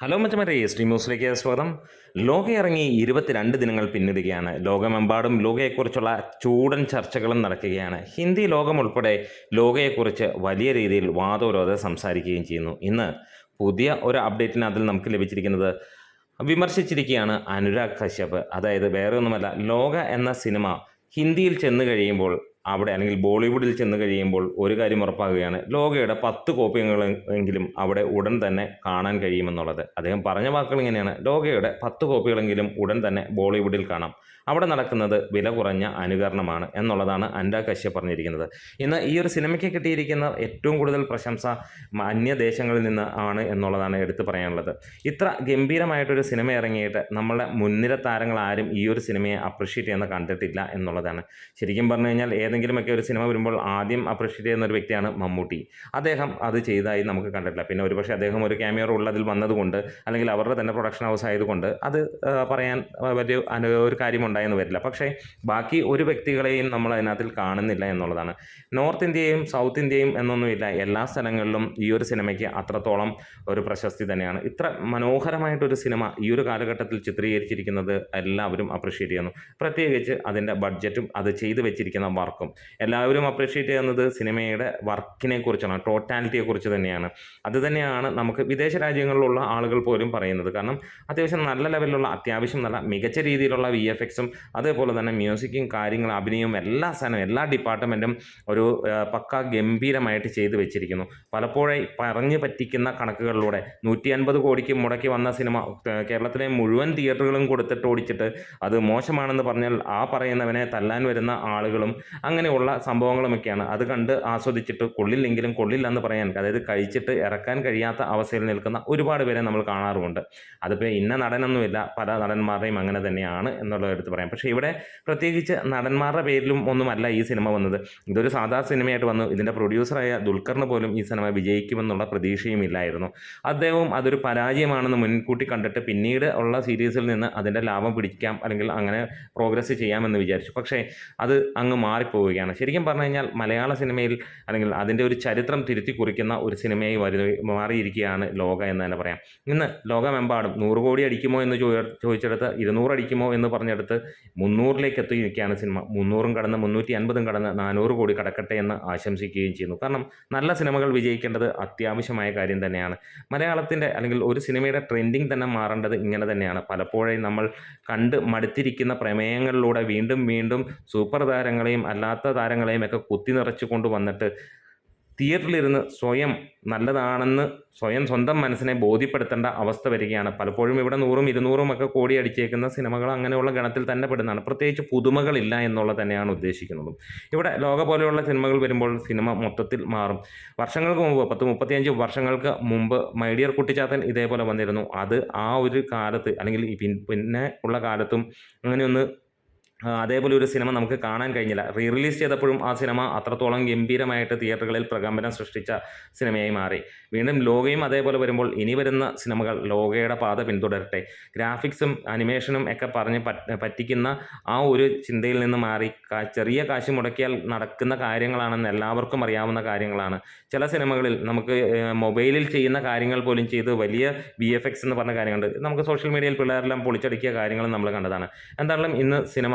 Hello മച്ചമാരെ S T ന്യൂസിലേക്ക് സ്വാഗതം. ലോക ഇറങ്ങി ഇരുപത്തിരണ്ട് ദിനങ്ങൾ പിന്നിടുകയാണ്. ലോകമെമ്പാടും ലോകയെക്കുറിച്ചുള്ള ചൂടൻ ചർച്ചകളും നടക്കുകയാണ്. ഹിന്ദി ലോകം ഉൾപ്പെടെ ലോകയെക്കുറിച്ച് വലിയ രീതിയിൽ വാദോരോധ സംസാരിക്കുകയും ചെയ്യുന്നു. ഇന്ന് പുതിയ ഒരു അപ്ഡേറ്റിന് അതിൽ നമുക്ക് ലഭിച്ചിരിക്കുന്നത് വിമർശിച്ചിരിക്കുകയാണ് അനുരാഗ് കശ്യപ്. അതായത് വേറെ ഒന്നുമല്ല ലോക എന്ന സിനിമ ഹിന്ദിയിൽ ചെന്ന് കഴിയുമ്പോൾ അവിടെ അല്ലെങ്കിൽ ബോളിവുഡിൽ ചെന്ന് കഴിയുമ്പോൾ ഒരു കാര്യം ഉറപ്പാകുകയാണ് ലോകയുടെ പത്ത് കോപ്പികളെങ്കിലും അവിടെ ഉടൻ തന്നെ കാണാൻ കഴിയുമെന്നുള്ളത്. അദ്ദേഹം പറഞ്ഞ വാക്കുകൾ ഇങ്ങനെയാണ് ലോകയുടെ പത്ത് കോപ്പികളെങ്കിലും ഉടൻ തന്നെ ബോളിവുഡിൽ കാണാം. അവിടെ നടക്കുന്നത് വില കുറഞ്ഞ അനുകരണമാണ് എന്നുള്ളതാണ് അൻഡാ കശ്യപ് പറഞ്ഞിരിക്കുന്നത്. ഇന്ന് ഈ ഒരു സിനിമയ്ക്ക് കിട്ടിയിരിക്കുന്ന ഏറ്റവും കൂടുതൽ പ്രശംസ അന്യദേശങ്ങളിൽ നിന്ന് ആണ് എന്നുള്ളതാണ് എടുത്തു പറയാനുള്ളത്. ഇത്ര ഗംഭീരമായിട്ടൊരു സിനിമ ഇറങ്ങിയിട്ട് നമ്മളെ മുൻനിര താരങ്ങൾ ആരും ഈ ഒരു സിനിമയെ അപ്രിഷ്യേറ്റ് ചെയ്യുന്ന കണ്ടിട്ടില്ല എന്നുള്ളതാണ്. ശരിക്കും പറഞ്ഞു കഴിഞ്ഞാൽ ഏതെങ്കിലുമൊക്കെ ഒരു സിനിമ വരുമ്പോൾ ആദ്യം അപ്രിഷ്യേറ്റ് ചെയ്യുന്ന ഒരു വ്യക്തിയാണ് മമ്മൂട്ടി. അദ്ദേഹം അത് ചെയ്തതായി നമുക്ക് കണ്ടിട്ടില്ല. പിന്നെ ഒരുപക്ഷെ അദ്ദേഹം ഒരു ക്യാമിയോ ഉള്ളതിൽ വന്നതുകൊണ്ട് അല്ലെങ്കിൽ അവരുടെ തന്നെ പ്രൊഡക്ഷൻ ഹൗസ് ആയതുകൊണ്ട് അത് പറയാൻ വലിയ അനു ഒരു കാര്യം ഉണ്ടായെന്ന് വരില്ല. പക്ഷേ ബാക്കി ഒരു വ്യക്തികളെയും നമ്മൾ അതിനകത്തിൽ കാണുന്നില്ല എന്നുള്ളതാണ്. നോർത്ത് ഇന്ത്യയും സൗത്ത് ഇന്ത്യയും എന്നൊന്നുമില്ല. എല്ലാ സ്ഥലങ്ങളിലും ഈ ഒരു സിനിമയ്ക്ക് അത്രത്തോളം ഒരു പ്രശസ്തി തന്നെയാണ്. ഇത്ര മനോഹരമായിട്ടൊരു സിനിമ ഈ ഒരു കാലഘട്ടത്തിൽ ചിത്രീകരിച്ചിരിക്കുന്നത് എല്ലാവരും അപ്രിഷ്യേറ്റ് ചെയ്യുന്നു. പ്രത്യേകിച്ച് അതിന്റെ ബഡ്ജറ്റും അത് ചെയ്തു വെച്ചിരിക്കുന്ന വർക്കും എല്ലാവരും അപ്രീഷിയേറ്റ് ചെയ്യുന്നത് സിനിമയുടെ വർക്കിനെ കുറിച്ചാണ് ടോട്ടാലിറ്റിയെ കുറിച്ച് തന്നെയാണ്. അത് തന്നെയാണ് നമുക്ക് വിദേശ രാജ്യങ്ങളിലുള്ള ആളുകൾ പോലും പറയുന്നത്. കാരണം അത്യാവശ്യം നല്ല ലെവലിലുള്ള അത്യാവശ്യം നല്ല മികച്ച രീതിയിലുള്ള വി എഫ് എക്സും അതേപോലെ തന്നെ മ്യൂസിക്കും കാര്യങ്ങളും അഭിനയവും എല്ലാ സാധനവും എല്ലാ ഡിപ്പാർട്ട്മെന്റും ഒരു പക്ക ഗംഭീരമായിട്ട് ചെയ്തു വെച്ചിരിക്കുന്നു. പലപ്പോഴും പറഞ്ഞു പറ്റിക്കുന്ന കണക്കുകളിലൂടെ നൂറ്റി അൻപത് കോടിക്ക് മുടക്കി വന്ന സിനിമ കേരളത്തിലെ മുഴുവൻ തിയേറ്ററുകളും കൊടുത്തിട്ട് ഓടിച്ചിട്ട് അത് മോശമാണെന്ന് പറഞ്ഞാൽ ആ പറയുന്നവനെ തല്ലാൻ വരുന്ന ആളുകളും അങ്ങനെയുള്ള സംഭവങ്ങളുമൊക്കെയാണ്. അത് കണ്ട് ആസ്വദിച്ചിട്ട് കൊള്ളില്ലെങ്കിലും കൊള്ളില്ലെന്ന് പറയാൻ അതായത് കഴിച്ചിട്ട് ഇറക്കാൻ കഴിയാത്ത അവസ്ഥയിൽ നിൽക്കുന്ന ഒരുപാട് പേരെ നമ്മൾ കാണാറുമുണ്ട്. അതിപ്പോൾ ഇന്ന നടനൊന്നുമില്ല. പല നടന്മാരുടെയും അങ്ങനെ തന്നെയാണ് എന്നുള്ളത് എടുത്ത് പറയാം. പക്ഷേ ഇവിടെ പ്രത്യേകിച്ച് നടന്മാരുടെ പേരിലും ഒന്നുമല്ല ഈ സിനിമ വന്നത്. ഇതൊരു സാധാ സിനിമയായിട്ട് വന്നു. ഇതിന്റെ പ്രൊഡ്യൂസറായ ദുൽഖറിന് പോലും ഈ സിനിമ വിജയിക്കുമെന്നുള്ള പ്രതീക്ഷയും ഇല്ലായിരുന്നു. അദ്ദേഹവും അതൊരു പരാജയമാണെന്ന് മുൻകൂട്ടി കണ്ടിട്ട് പിന്നീട് ഉള്ള സീരീസിൽ നിന്ന് അതിന്റെ ലാഭം പിടിക്കാം അല്ലെങ്കിൽ അങ്ങനെ പ്രോഗ്രസ് ചെയ്യാമെന്ന് വിചാരിച്ചു. പക്ഷേ അത് അങ്ങ് മാറിപ്പോവുകയാണ് ശരിക്കും പറഞ്ഞു കഴിഞ്ഞാൽ മലയാള സിനിമയിൽ അല്ലെങ്കിൽ അതിന്റെ ഒരു ചരിത്രം തിരുത്തി കുറിക്കുന്ന ഒരു സിനിമയായി വരു മാറിയിരിക്കുകയാണ് ലോക എന്ന് തന്നെ പറയാം. ഇന്ന് ലോകമെമ്പാടും നൂറ് കോടി അടിക്കുമോ എന്ന് ചോദിച്ചെടുത്ത് ഇരുന്നൂറ് അടിക്കുമോ എന്ന് പറഞ്ഞെടുത്ത് മുന്നൂറിലേക്ക് എത്തി നിൽക്കുകയാണ് സിനിമ. മുന്നൂറും കടന്ന് മുന്നൂറ്റി അൻപതും കടന്ന് നാനൂറ് കോടി കടക്കട്ടെ എന്ന് ആശംസിക്കുകയും ചെയ്യുന്നു. കാരണം നല്ല സിനിമകൾ വിജയിക്കേണ്ടത് അത്യാവശ്യമായ കാര്യം തന്നെയാണ്. മലയാളത്തിന്റെ അല്ലെങ്കിൽ ഒരു സിനിമയുടെ ട്രെൻഡിങ് തന്നെ മാറേണ്ടത് ഇങ്ങനെ തന്നെയാണ്. പലപ്പോഴും നമ്മൾ കണ്ട് മടുത്തിരിക്കുന്ന പ്രമേയങ്ങളിലൂടെ വീണ്ടും വീണ്ടും സൂപ്പർ താരങ്ങളെയും അല്ലാത്ത താരങ്ങളെയും ഒക്കെ കുത്തി നിറച്ചു കൊണ്ടുവന്നിട്ട് തിയേറ്ററിലിരുന്ന് സ്വയം നല്ലതാണെന്ന് സ്വയം സ്വന്തം മനസ്സിനെ ബോധ്യപ്പെടുത്തേണ്ട അവസ്ഥ വരികയാണ്. പലപ്പോഴും ഇവിടെ നൂറും ഇരുന്നൂറും ഒക്കെ കോടി അടിച്ചേക്കുന്ന സിനിമകൾ അങ്ങനെയുള്ള ഗണത്തിൽ തന്നെ പെടുന്നതാണ്. പ്രത്യേകിച്ച് പുതുമകളില്ല എന്നുള്ളത് തന്നെയാണ് ഉദ്ദേശിക്കുന്നത്. ഇവിടെ ലോക പോലെയുള്ള സിനിമകൾ വരുമ്പോൾ സിനിമ മൊത്തത്തിൽ മാറും. വർഷങ്ങൾക്ക് മുമ്പ് പത്ത് മുപ്പത്തിയഞ്ച് വർഷങ്ങൾക്ക് മുമ്പ് മൈഡിയർ കുട്ടിച്ചാത്തൻ ഇതേപോലെ വന്നിരുന്നു. അത് ആ ഒരു കാലത്ത് അല്ലെങ്കിൽ പിന്നെ ഉള്ള കാലത്തും അങ്ങനെയൊന്ന് അതേപോലെ ഒരു സിനിമ നമുക്ക് കാണാൻ കഴിഞ്ഞില്ല. റീ റിലീസ് ചെയ്തപ്പോഴും ആ സിനിമ അത്രത്തോളം ഗംഭീരമായിട്ട് തിയേറ്ററുകളിൽ പ്രകമ്പനം സൃഷ്ടിച്ച സിനിമയായി മാറി. വീണ്ടും ലോകയും അതേപോലെ വരുമ്പോൾ ഇനി വരുന്ന സിനിമകൾ ലോകയുടെ പാത പിന്തുടരട്ടെ. ഗ്രാഫിക്സും അനിമേഷനും ഒക്കെ പറഞ്ഞ് പറ്റിക്കുന്ന ആ ഒരു ചിന്തയിൽ നിന്ന് മാറി. ചെറിയ കാശ് മുടക്കിയാൽ നടക്കുന്ന കാര്യങ്ങളാണെന്ന് എല്ലാവർക്കും അറിയാവുന്ന കാര്യങ്ങളാണ്. ചില സിനിമകളിൽ നമുക്ക് മൊബൈലിൽ ചെയ്യുന്ന കാര്യങ്ങൾ പോലും ചെയ്ത് വലിയ വി എഫ് എക്സ് എന്ന് പറഞ്ഞ കാര്യങ്ങളുണ്ട്. നമുക്ക് സോഷ്യൽ മീഡിയയിൽ പിള്ളേരെല്ലാം പൊളിച്ചടിക്കിയ കാര്യങ്ങൾ നമ്മൾ കണ്ടതാണ്. എന്തായാലും ഇന്ന് സിനിമ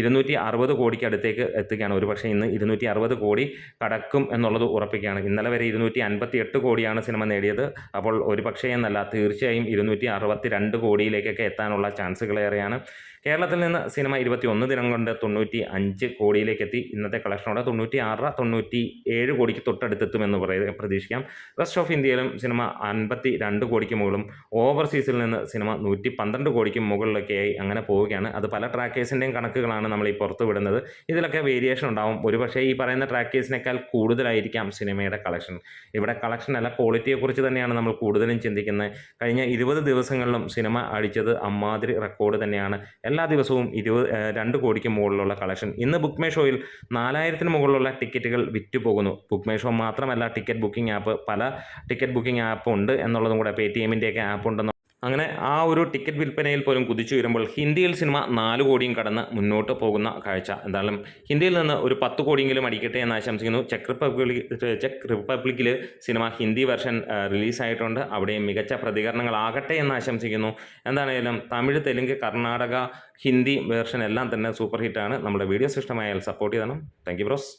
ഇരുന്നൂറ്റി അറുപത് കോടിക്ക് അടുത്തേക്ക് എത്തുകയാണ്. ഒരുപക്ഷെ ഇന്ന് ഇരുന്നൂറ്റി അറുപത് കോടി കടക്കും എന്നുള്ളത് ഉറപ്പിക്കുകയാണ്. ഇന്നലെ വരെ ഇരുന്നൂറ്റി അൻപത്തി എട്ട് കോടിയാണ് സിനിമ നേടിയത്. അപ്പോൾ ഒരു പക്ഷേ എന്നല്ല തീർച്ചയായും ഇരുന്നൂറ്റി അറുപത്തി രണ്ട് കോടിയിലേക്കൊക്കെ എത്താനുള്ള ചാൻസുകളേറെയാണ്. കേരളത്തിൽ നിന്ന് സിനിമ ഇരുപത്തി ഒന്ന് ദിനം കൊണ്ട് തൊണ്ണൂറ്റി അഞ്ച് കോടിയിലേക്ക് എത്തി ഇന്നത്തെ കളക്ഷനോടെ തൊണ്ണൂറ്റി ആറ് തൊണ്ണൂറ്റി ഏഴ് കോടിക്ക് തൊട്ടടുത്തെത്തുമെന്ന് പറയുക പ്രതീക്ഷിക്കാം. റെസ്റ്റ് ഓഫ് ഇന്ത്യയിലും സിനിമ അൻപത്തി രണ്ട് കോടിക്ക് മുകളിലും ഓവർസീസിൽ നിന്ന് സിനിമ നൂറ്റി പന്ത്രണ്ട് കോടിക്ക് മുകളിലൊക്കെയായി അങ്ങനെ പോവുകയാണ്. അത് പല ട്രാക്കേഴ്സിന്റെയും കണക്കുകളാണ്. നമ്മൾ ഈ പുറത്ത് വിടുന്നത്. ഇതിലൊക്കെ വേരിയേഷൻ ഉണ്ടാവും. ഒരുപക്ഷേ ഈ പറയുന്ന ട്രാക്കേഴ്സിനേക്കാൾ കൂടുതലായിരിക്കാം സിനിമയുടെ കളക്ഷൻ ഇവിടെ കളക്ഷൻ അല്ല ക്വാളിറ്റിയെക്കുറിച്ച് തന്നെയാണ് നമ്മൾ കൂടുതലും ചിന്തിക്കുന്നത്. കഴിഞ്ഞ ഇരുപത് ദിവസങ്ങളിലും സിനിമ അടിച്ചത് അമ്മാതിരി റെക്കോർഡ് തന്നെയാണ്. എല്ലാ ദിവസവും ഇരുപത് രണ്ട് കോടിക്ക് മുകളിലുള്ള കളക്ഷൻ ഇന്ന് ബുക്ക് മേ ഷോയിൽ നാലായിരത്തിന് മുകളിലുള്ള ടിക്കറ്റുകൾ വിറ്റ് പോകുന്നു ബുക്ക് മേ ഷോ മാത്രമല്ല ടിക്കറ്റ് ബുക്കിംഗ് ആപ്പ് പല ടിക്കറ്റ് ബുക്കിംഗ് ആപ്പ് ഉണ്ട് എന്നുള്ളതും കൂടെ പേ ടി എമ്മിന്റെയൊക്കെ ആപ്പ് ഉണ്ടെന്ന് അങ്ങനെ ആ ഒരു ടിക്കറ്റ് വിൽപ്പനയിൽ പോലും കുതിച്ചു വരുമ്പോൾ ഹിന്ദിയിൽ സിനിമ നാല് കോടിയും കടന്ന് മുന്നോട്ട് പോകുന്ന കാഴ്ച. എന്തായാലും ഹിന്ദിയിൽ നിന്ന് ഒരു പത്ത് കോടിയെങ്കിലും അടിക്കട്ടെ എന്ന് ആശംസിക്കുന്നു. Check republic check റിപ്പബ്ലിക്കിൽ cinema Hindi version റിലീസായിട്ടുണ്ട് അവിടെയും മികച്ച പ്രതികരണങ്ങളാകട്ടെ എന്ന് ആശംസിക്കുന്നു. എന്താണെങ്കിലും തമിഴ് തെലുങ്ക് കർണാടക ഹിന്ദി വെർഷൻ എല്ലാം തന്നെ സൂപ്പർ ഹിറ്റാണ് നമ്മുടെ വീഡിയോ ഇഷ്ടമായാൽ സപ്പോർട്ട് ചെയ്യണം താങ്ക് ബ്രോസ്